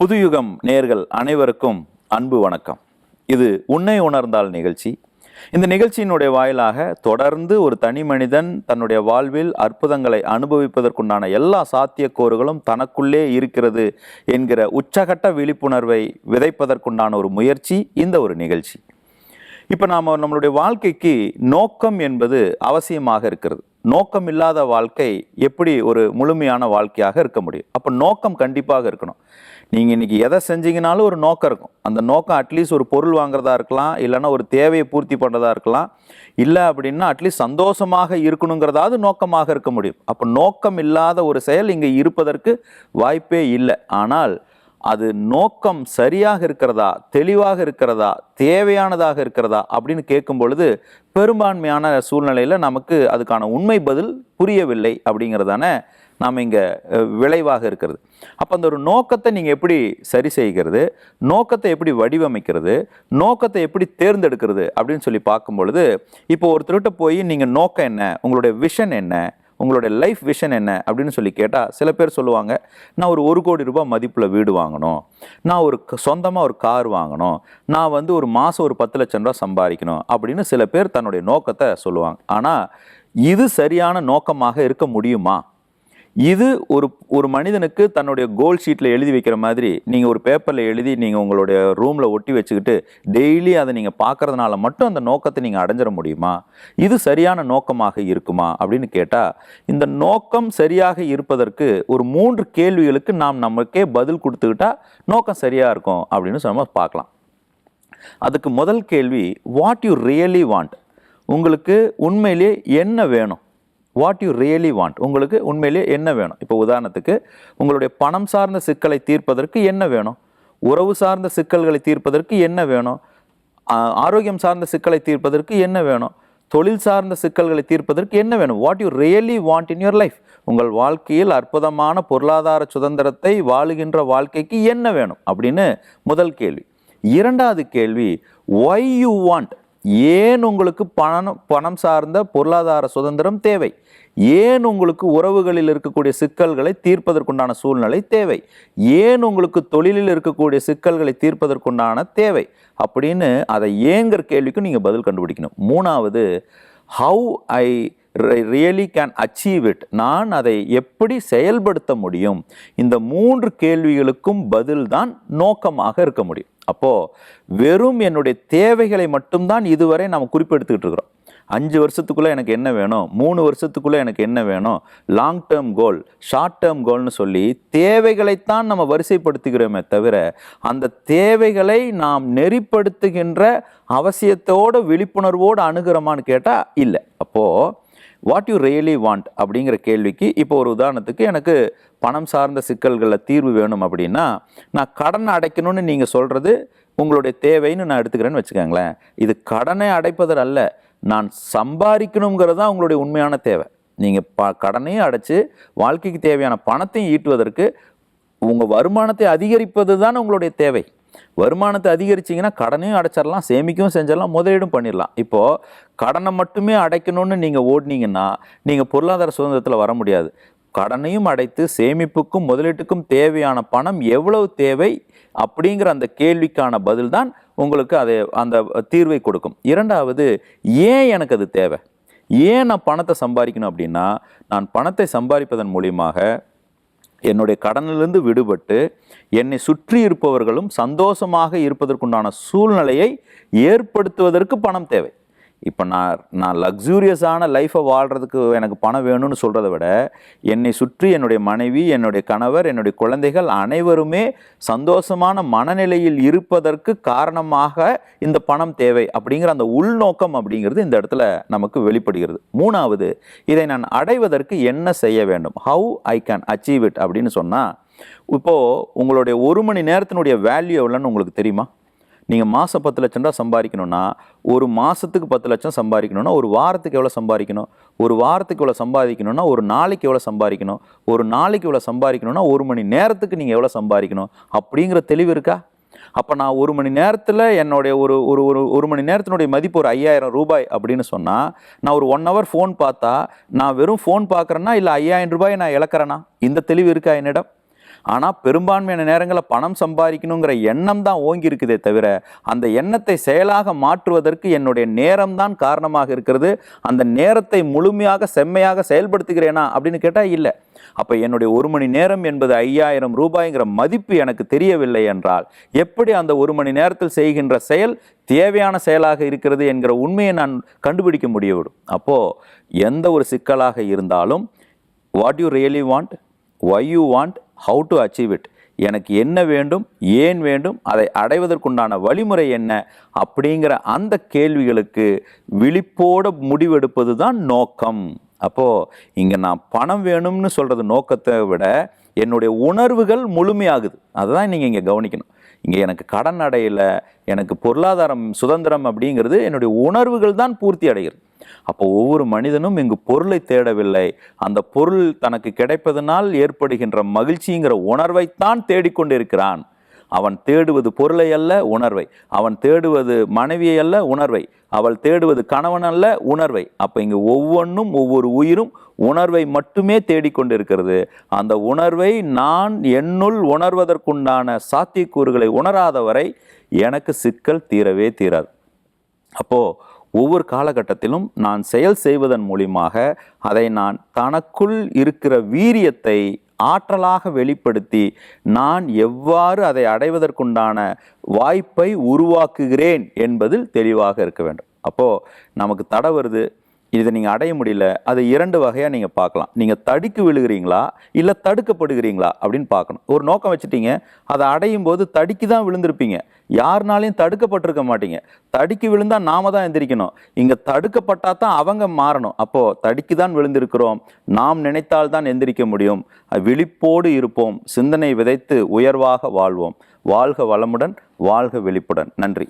புதுயுகம் நேர்கள் அனைவருக்கும் அன்பு வணக்கம். இது உன்னை உணர்ந்தால் நிகழ்ச்சி. இந்த நிகழ்ச்சியினுடைய வாயிலாக தொடர்ந்து ஒரு தனி மனிதன் தன்னுடைய வாழ்வில் அற்புதங்களை அனுபவிப்பதற்குண்டான எல்லா சாத்தியக்கூறுகளும் தனக்குள்ளே இருக்கிறது என்கிற உச்சகட்ட விழிப்புணர்வை விதைப்பதற்குண்டான ஒரு முயற்சி இந்த ஒரு நிகழ்ச்சி. இப்போ நாம் நம்மளுடைய வாழ்க்கைக்கு நோக்கம் என்பது அவசியமாக இருக்கிறது. நோக்கம் இல்லாத வாழ்க்கை எப்படி ஒரு முழுமையான வாழ்க்கையாக இருக்க முடியும்? அப்போ நோக்கம் கண்டிப்பாக இருக்கணும். நீங்கள் இன்றைக்கி எதை செஞ்சீங்கனாலும் ஒரு நோக்கம் இருக்கும். அந்த நோக்கம் அட்லீஸ்ட் ஒரு பொருள் வாங்குறதா இருக்கலாம் இல்லைன்னா ஒரு தேவையை பூர்த்தி பண்ணுறதா இருக்கலாம். இல்லை அப்படின்னா அட்லீஸ்ட் சந்தோஷமாக இருக்கணுங்கிறதாவது நோக்கமாக இருக்க முடியும். அப்போ நோக்கம் இல்லாத ஒரு செயல் இங்கே இருப்பதற்கு வாய்ப்பே இல்லை. ஆனால் அது நோக்கம் சரியாக இருக்கிறதா தெளிவாக இருக்கிறதா தேவையானதாக இருக்கிறதா அப்படின்னு கேட்கும் பொழுது பெரும்பான்மையான சூழ்நிலையில் நமக்கு அதுக்கான உண்மை பதில் புரியவில்லை அப்படிங்கிறதான நாம் இங்கே விளைவாக இருக்கிறது. அப்போ அந்த ஒரு நோக்கத்தை நீங்கள் எப்படி சரி செய்கிறது நோக்கத்தை எப்படி வடிவமைக்கிறது நோக்கத்தை எப்படி தேர்ந்தெடுக்கிறது அப்படின்னு சொல்லி பார்க்கும் பொழுது இப்போ ஒருத்தருகிட்ட போய் நீங்கள் நோக்கம் என்ன உங்களுடைய விஷன் என்ன உங்களுடைய லைஃப் விஷன் என்ன அப்படின்னு சொல்லி கேட்டால் சில பேர் சொல்லுவாங்க நான் ஒரு ஒரு கோடி ரூபாய் மதிப்பில் வீடு வாங்கணும். நான் ஒரு சொந்தமாக ஒரு கார் வாங்கணும். நான் வந்து ஒரு மாதம் ஒரு பத்து லட்சம் ரூபா சம்பாதிக்கணும் அப்படின்னு சில பேர் தன்னுடைய நோக்கத்தை சொல்லுவாங்க. ஆனால் இது சரியான நோக்கமாக இருக்க முடியுமா? இது ஒரு ஒரு மனிதனுக்கு தன்னுடைய கோல் ஷீட்டில் எழுதி வைக்கிற மாதிரி நீங்கள் ஒரு பேப்பரில் எழுதி நீங்கள் உங்களுடைய ரூமில் ஒட்டி வச்சுக்கிட்டு டெய்லி அதை நீங்கள் பார்க்குறதுனால மட்டும் அந்த நோக்கத்தை நீங்கள் அடைஞ்சிட முடியுமா? இது சரியான நோக்கமாக இருக்குமா? அப்படின்னு கேட்டால் இந்த நோக்கம் சரியாக இருப்பதற்கு ஒரு மூன்று கேள்விகளுக்கு நாம் நமக்கே பதில் கொடுத்துக்கிட்டா நோக்கம் சரியாக இருக்கும் அப்படின்னு நம்ம பார்க்கலாம். அதுக்கு முதல் கேள்வி வாட் யூ ரியலி வாண்ட் உங்களுக்கு உண்மையிலே என்ன வேணும்? வாட் யூ ரியலி வாண்ட் உங்களுக்கு உண்மையிலே என்ன வேணும்? இப்போ உதாரணத்துக்கு உங்களுடைய பணம் சார்ந்த சிக்கலை தீர்ப்பதற்கு என்ன வேணும்? உறவு சார்ந்த சிக்கல்களை தீர்ப்பதற்கு என்ன வேணும்? ஆரோக்கியம் சார்ந்த சிக்கலை தீர்ப்பதற்கு என்ன வேணும்? தொழில் சார்ந்த சிக்கல்களை தீர்ப்பதற்கு என்ன வேணும்? What you really want in your life உங்கள் வாழ்க்கையில் அற்புதமான பொருளாதார சுதந்திரத்தை வாழுகின்ற வாழ்க்கைக்கு என்ன வேணும்? அப்படின்னு முதல் கேள்வி. இரண்டாவது கேள்வி ஒய் யூ வாண்ட் ஏன் உங்களுக்கு பணம் பணம் சார்ந்த பொருளாதார சுதந்திரம் தேவை? ஏன் உங்களுக்கு உறவுகளில் இருக்கக்கூடிய சிக்கல்களை தீர்ப்பதற்குண்டான சூழ்நிலை தேவை? ஏன் உங்களுக்கு தொழிலில் இருக்கக்கூடிய சிக்கல்களை தீர்ப்பதற்குண்டான தேவை? அப்படின்னு அதை ஏங்கிற கேள்விக்கும் நீங்கள் பதில் கண்டுபிடிக்கணும். மூணாவது how I really can achieve it நான் அதை எப்படி செயல்படுத்த முடியும்? இந்த மூன்று கேள்விகளுக்கும் பதில்தான் நோக்கமாக இருக்க முடியும். அப்போது வெறும் என்னுடைய தேவைகளை மட்டும்தான் இதுவரை நாம் குறிப்பெடுத்துக்கிட்டு இருக்கிறோம். அஞ்சு வருஷத்துக்குள்ளே எனக்கு என்ன வேணும்? மூணு வருஷத்துக்குள்ளே எனக்கு என்ன வேணும்? Long term goal short term கோல்னு சொல்லி தேவைகளைத்தான் நம்ம வரிசைப்படுத்துகிறோமே தவிர அந்த தேவைகளை நாம் நெறிப்படுத்துகின்ற அவசியத்தோடு விழிப்புணர்வோடு அணுகிறோமான்னு கேட்டால் இல்லை. அப்போது வாட் யூ ரியலி வாண்ட் அப்படிங்கிற கேள்விக்கு இப்போ ஒரு உதாரணத்துக்கு எனக்கு பணம் சார்ந்த சிக்கல்களில் தீர்வு வேணும் அப்படின்னா நான் கடனை அடைக்கணும்னு நீங்கள் சொல்கிறது உங்களுடைய தேவைன்னு நான் எடுத்துக்கிறேன்னு வச்சுக்கோங்களேன். இது கடனை அடைப்பதில் அல்ல நான் சம்பாதிக்கணுங்கிறது தான் உங்களுடைய உண்மையான தேவை. நீங்கள் ப கடனையும் அடைச்சி வாழ்க்கைக்கு தேவையான பணத்தையும் ஈட்டுவதற்கு உங்கள் வருமானத்தை அதிகரிப்பது தான் உங்களுடைய தேவை. வருமானத்தை அதிகரிச்சிங்கன்னா கடனையும் அடைச்சிடலாம் சேமிக்கவும் செஞ்சிடலாம் முதலீடும் பண்ணிடலாம் இப்போது கடனை மட்டுமே அடைக்கணும்னு நீங்கள் ஓடினீங்கன்னா நீங்கள் பொருளாதார சுதந்திரத்தில் வர முடியாது. கடனையும் அடைத்து சேமிப்புக்கும் முதலீட்டுக்கும் தேவையான பணம் எவ்வளவு தேவை அப்படிங்கிற அந்த கேள்விக்கான பதில் தான் உங்களுக்கு அதை அந்த தீர்வை கொடுக்கும். இரண்டாவது ஏன் எனக்கு அது தேவை? ஏன் நான் பணத்தை சம்பாதிக்கணும் அப்படின்னா நான் பணத்தை சம்பாதிப்பதன் மூலியமாக என்னுடைய கடனிலிருந்து விடுபட்டு என்னை சுற்றி இருப்பவர்களும் சந்தோஷமாக இருப்பதற்குண்டான சூழ்நிலையை ஏற்படுத்துவதற்கு பணம் தேவை. இப்போ நான் நான் லக்ஸூரியஸான லைஃப்பை வாழ்கிறதுக்கு எனக்கு பணம் வேணும்னு சொல்கிறத விட என்னை சுற்றி என்னுடைய மனைவி என்னுடைய கணவர் என்னுடைய குழந்தைகள் அனைவருமே சந்தோஷமான மனநிலையில் இருப்பதற்கு காரணமாக இந்த பணம் தேவை அப்படிங்கிற அந்த உள்நோக்கம் அப்படிங்கிறது இந்த இடத்துல நமக்கு வெளிப்படுகிறது. மூணாவது இதை நான் அடைவதற்கு என்ன செய்ய வேண்டும்? How I can achieve it அப்படின்னு சொன்னால் இப்போது உங்களுடைய ஒரு மணி நேரத்தினுடைய வேல்யூ எவ்வளோன்னு உங்களுக்கு தெரியுமா? நீங்கள் மாதம் பத்து லட்சம் ரூபா சம்பாதிக்கணும்னா ஒரு மாதத்துக்கு பத்து லட்சம் சம்பாதிக்கணும்னா ஒரு வாரத்துக்கு எவ்வளோ சம்பாதிக்கணும்? ஒரு வாரத்துக்கு எவ்வளோ சம்பாதிக்கணும்னா ஒரு நாளைக்கு எவ்வளோ சம்பாதிக்கணும்? ஒரு நாளைக்கு எவ்வளோ சம்பாதிக்கணும்னா ஒரு மணி நேரத்துக்கு நீங்கள் எவ்வளோ சம்பாதிக்கணும்? அப்படிங்கிற தெளிவு இருக்கா? அப்போ நான் ஒரு மணி நேரத்தில் என்னுடைய ஒரு ஒரு ஒரு ஒரு மணி நேரத்தினுடைய மதிப்பு ஒரு ஐயாயிரம் ரூபாய் அப்படின்னு சொன்னால் நான் ஒரு ஒன் ஹவர் ஃபோன் பார்த்தா நான் வெறும் ஃபோன் பார்க்குறேன்னா இல்லை ஐயாயிரம் ரூபாய் நான் இழக்கிறேன்னா இந்த தெளிவு இருக்கா என்னிடம்? ஆனால் பெரும்பான்மையான நேரங்களில் பணம் சம்பாதிக்கணுங்கிற எண்ணம் தான் ஓங்கி இருக்குதே தவிர அந்த எண்ணத்தை செயலாக மாற்றுவதற்கு என்னுடைய நேரம் தான் காரணமாக இருக்கிறது. அந்த நேரத்தை முழுமையாக செம்மையாக செயல்படுத்துகிறேனா அப்படின்னு கேட்டால் இல்லை. அப்போ என்னுடைய ஒரு மணி நேரம் என்பது ஐயாயிரம் ரூபாய்ங்கிற மதிப்பு எனக்கு தெரியவில்லை என்றால் எப்படி அந்த ஒரு மணி நேரத்தில் செய்கின்ற செயல் தேவையான செயலாக இருக்கிறது என்கிற உண்மையை நான் கண்டுபிடிக்க முடியவிடும். அப்போது எந்த ஒரு சிக்கலாக இருந்தாலும் what you really want why you want how to achieve it எனக்கு என்ன வேண்டும் ஏன் வேண்டும் அதை அடைவதற்குண்டான வழிமுறை என்ன? அப்படிங்கிற அந்த கேள்விகளுக்கு விழிப்போட முடிவெடுப்பது தான் நோக்கம். அப்போது இங்கே நான் பணம் வேணும்னு சொல்கிறது நோக்கத்தை விட என்னுடைய உணர்வுகள் முழுமையாகுது. அதுதான் நீங்கள் இங்கே கவனிக்கணும். இங்கே எனக்கு கடன் அடையல எனக்கு பொருளாதாரம் சுதந்திரம் அப்படிங்கிறது என்னுடைய உணர்வுகள் தான் பூர்த்தி அடைகிறது. அப்போ ஒவ்வொரு மனிதனும் இங்கு பொருளை தேடவில்லை. அந்த பொருள் தனக்கு கிடைப்பதனால் ஏற்படுகின்ற மகிழ்ச்சிங்கிற உணர்வைத்தான் தேடிக்கொண்டிருக்கிறான். அவன் தேடுவது பொருளை அல்ல உணர்வை. அவன் தேடுவது மனைவியை அல்ல உணர்வை. அவள் தேடுவது கணவன் அல்ல உணர்வை. அப்போ இங்கே ஒவ்வொன்றும் ஒவ்வொரு உயிரும் உணர்வை மட்டுமே தேடிக்கொண்டிருக்கிறது. அந்த உணர்வை நான் என்னுள் உணர்வதற்குண்டான சாத்தியக்கூறுகளை உணராத வரை எனக்கு சிக்கல் தீரவே தீராது. அப்போது ஒவ்வொரு காலகட்டத்திலும் நான் செயல் செய்வதன் மூலியமாக அதை நான் தனக்குள் இருக்கிற வீரியத்தை ஆற்றலாக வெளிப்படுத்தி நான் எவ்வாறு அதை அடைவதற்குண்டான வாய்ப்பை உருவாக்குகிறேன் என்பதில் தெளிவாக இருக்க வேண்டும். அப்போது நமக்கு தடை வருது. இதை நீங்கள் அடைய முடியல அதை இரண்டு வகையாக நீங்கள் பார்க்கலாம். நீங்கள் தடுக்கி விழுகிறீங்களா இல்லை தடுக்கப்படுகிறீங்களா அப்படின்னு பார்க்கணும். ஒரு நோக்கம் வச்சுட்டீங்க அதை அடையும் போது தடுக்கி தான் விழுந்திருப்பீங்க. யாருனாலையும் தடுக்கப்பட்டிருக்க மாட்டீங்க. தடுக்கி விழுந்தால் நாம தான் எந்திரிக்கணும். இங்கே தடுக்கப்பட்டா தான் அவங்க மாறணும். அப்போது தடுக்கி தான் விழுந்திருக்கிறோம். நாம் நினைத்தால் தான் எந்திரிக்க முடியும். விழிப்போடு இருப்போம். சிந்தனை விதைத்து உயர்வாக வாழ்வோம். வாழ்க வளமுடன் வாழ்க விழிப்புடன் நன்றி.